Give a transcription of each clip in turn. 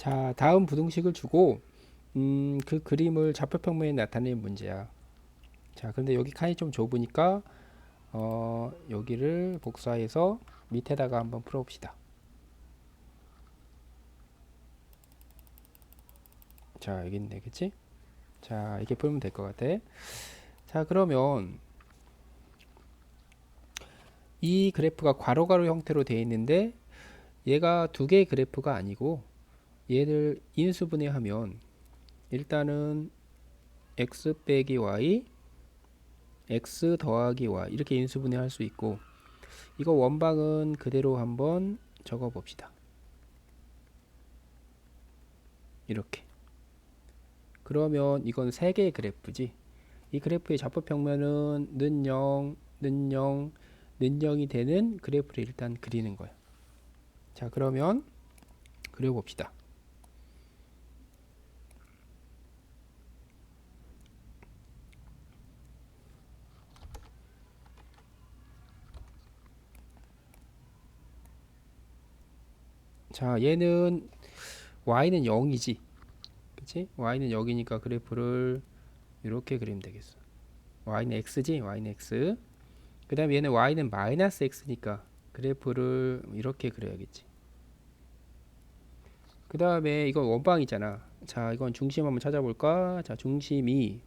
자, 다음 부등식을 주고 음, 그 그림을 좌표 평면에 나타내는 문제야. 자, 그런데 여기 칸이 좀 좁으니까 어, 여기를 복사해서 밑에다가 한번 풀어 봅시다. 자, 여기 있네, 그치? 자, 이렇게 풀면 될 것 같아. 자, 그러면 이 그래프가 괄호 괄호 형태로 되어 있는데 얘가 두 개의 그래프가 아니고 얘를 인수분해하면 일단은 x 빼기 y x 더하기 y 이렇게 인수분해할 수 있고 이거 원방은 그대로 한번 적어 봅시다. 이렇게 그러면 이건 세 개의 그래프지 이 그래프의 좌표 평면은 는 0, 는 0, 는 0이 되는 그래프를 일단 그리는 거야. 자 그러면 그려봅시다. 자 얘는 y는 0이지. 그치? y는 0이니까 그래프를 이렇게 그리면 되겠어. y는 x지? y는 x. 그 다음에 얘는 y는 마이너스 x니까 그래프를 이렇게 그려야겠지. 그 다음에 이건 원방이잖아. 자 이건 중심 한번 찾아볼까? 자 중심이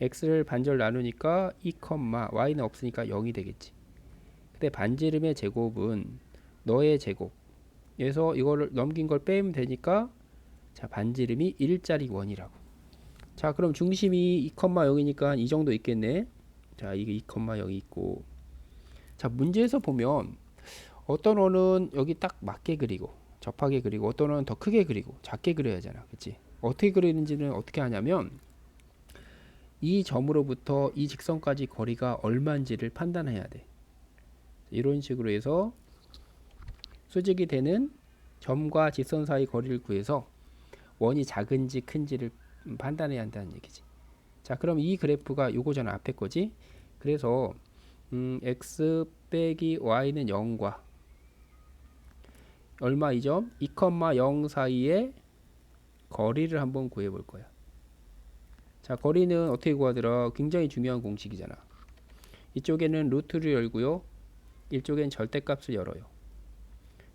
x를 반절 나누니까 2, y는 없으니까 0이 되겠지. 근데 반지름의 제곱은 너의 제곱 그래서 이거를 넘긴 걸 빼면 되니까 자 반지름이 1짜리 원이라고. 자 그럼 중심이 2,0이니까 이 정도 있겠네. 자 이게 2,0이 있고. 자 문제에서 보면 어떤 원은 여기 딱 맞게 그리고 접하게 그리고 어떤 원은 더 크게 그리고 작게 그려야 하잖아. 그치? 어떻게 그리는지는 어떻게 하냐면 이 점으로부터 이 직선까지 거리가 얼마인지를 판단해야 돼. 이런 식으로 해서 수직이 되는 점과 직선 사이 거리를 구해서 원이 작은지 큰지를 판단해야 한다는 얘기지. 자, 그럼 이 그래프가 요거잖아 앞에 거지. 그래서 음, x 빼기 y는 0과 얼마 이 점? 2,0 사이의 거리를 한번 구해 볼 거야. 자, 거리는 어떻게 구하더라? 굉장히 중요한 공식이잖아. 이쪽에는 루트를 열고요. 이쪽엔 절대값을 열어요.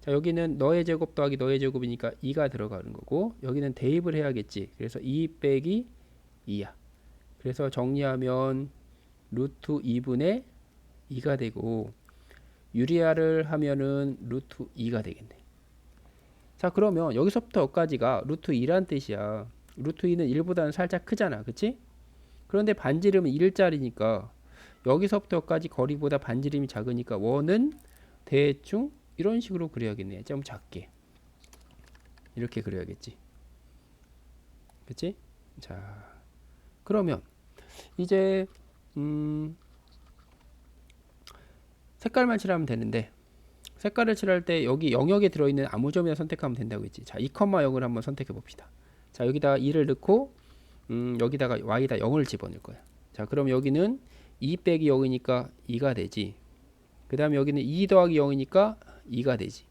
자 여기는 너의 제곱 더하기 너의 제곱이니까 2가 들어가는 거고 여기는 대입을 해야겠지. 그래서 2 빼기 2야. 그래서 정리하면 루트 2분의 2가 되고 유리화를 하면은 루트 2가 되겠네. 자 그러면 여기서부터 여기까지가 루트 2란 뜻이야. 루트 2는 1보다는 살짝 크잖아. 그치? 그런데 반지름은 1짜리니까 여기서부터 여기까지 거리보다 반지름이 작으니까 원은 대충 이런 식으로 그려야겠네. 좀 작게. 이렇게 그려야겠지. 그치? 자, 그러면 이제 음 색깔만 칠하면 되는데 색깔을 칠할 때 여기 영역에 들어있는 아무 점이나 선택하면 된다고 했지. 자, 2,0을 한번 선택해 봅시다. 자, 여기다가 2를 넣고 음, 여기다가 y다 0을 집어넣을 거야. 자, 그럼 여기는 2 빼기 0이니까 2가 되지. 그 다음에 여기는 2 더하기 0이니까 2가 되지.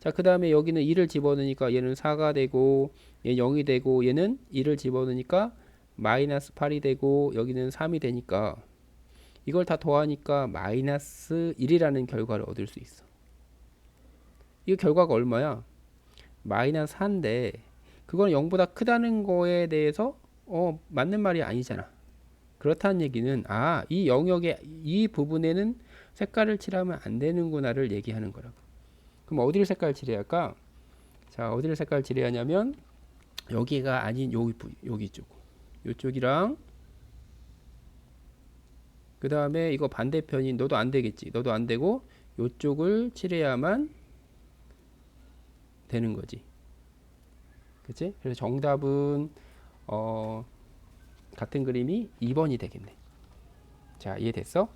자, 그 다음에 여기는 2를 집어넣으니까 얘는 4가 되고, 얘 0이 되고, 얘는 2를 집어넣으니까 마이너스 8이 되고, 여기는 3이 되니까, 이걸 다 더하니까 마이너스 1이라는 결과를 얻을 수 있어. 이 결과가 얼마야? 마이너스 4인데, 그건 0보다 크다는 거에 대해서, 어, 맞는 말이 아니잖아. 그렇다는 얘기는, 아, 이 영역의 이 부분에는 색깔을 칠하면 안 되는구나를 얘기하는 거라고. 그럼 어디를 색깔 칠해야 할까? 자, 어디를 색깔 칠해야 하냐면 여기가 아닌 여기 여기 쪽. 요쪽이랑 그 다음에 이거 반대편인 너도 안 되겠지. 너도 안 되고 요쪽을 칠해야만 되는 거지. 그치? 그래서 정답은 어 같은 그림이 2번이 되겠네. 자, 이해됐어?